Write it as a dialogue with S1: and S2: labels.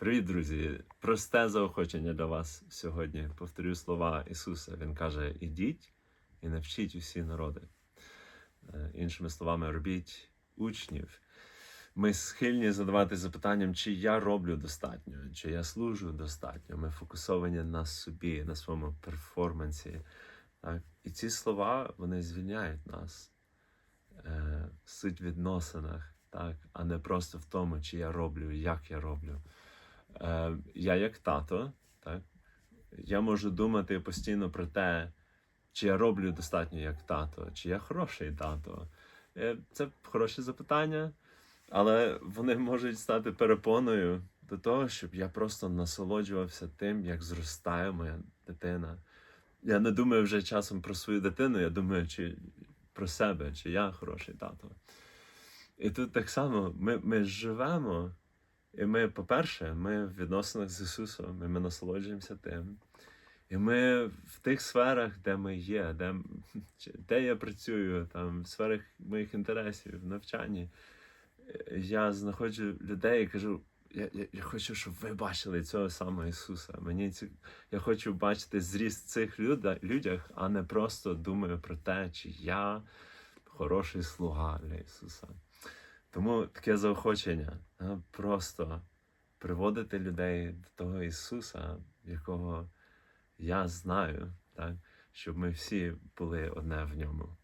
S1: Привіт, друзі! Просте заохочення для вас сьогодні. Повторю слова Ісуса. Він каже: ідіть і навчіть усі народи. Е, Іншими словами, робіть учнів. Ми схильні задавати запитанням, чи я роблю достатньо, чи я служу достатньо. Ми фокусовані на собі, на своєму перформансі. Так? І ці слова вони звільняють нас. Е, суть в відносинах, так? а не просто в тому, чи я роблю, як я роблю. Е, я як тато, так? я можу думати постійно про те, чи я роблю достатньо як тато, чи я хороший тато. Е, Це хороші запитання, але вони можуть стати перепоною до того, щоб я просто насолоджувався тим, як зростає моя дитина. Я не думаю вже часом про свою дитину, я думаю, чи про себе, чи я хороший тато. І тут так само ми, ми живемо. І ми, по-перше, ми в відносинах з Ісусом, і ми насолоджуємося тим. І ми в тих сферах, де ми є, де, де я працюю, там, в сферах моїх інтересів, в навчанні, я знаходжу людей і кажу, я, я, я хочу, щоб ви бачили цього самого Ісуса. Мені ці... Я хочу бачити зріст цих люда, людях, а не просто думаю про те, чи я хороший слуга для Ісуса. Тому таке заохочення а, просто приводити людей до того Ісуса, якого я знаю, так, щоб ми всі були одне в ньому.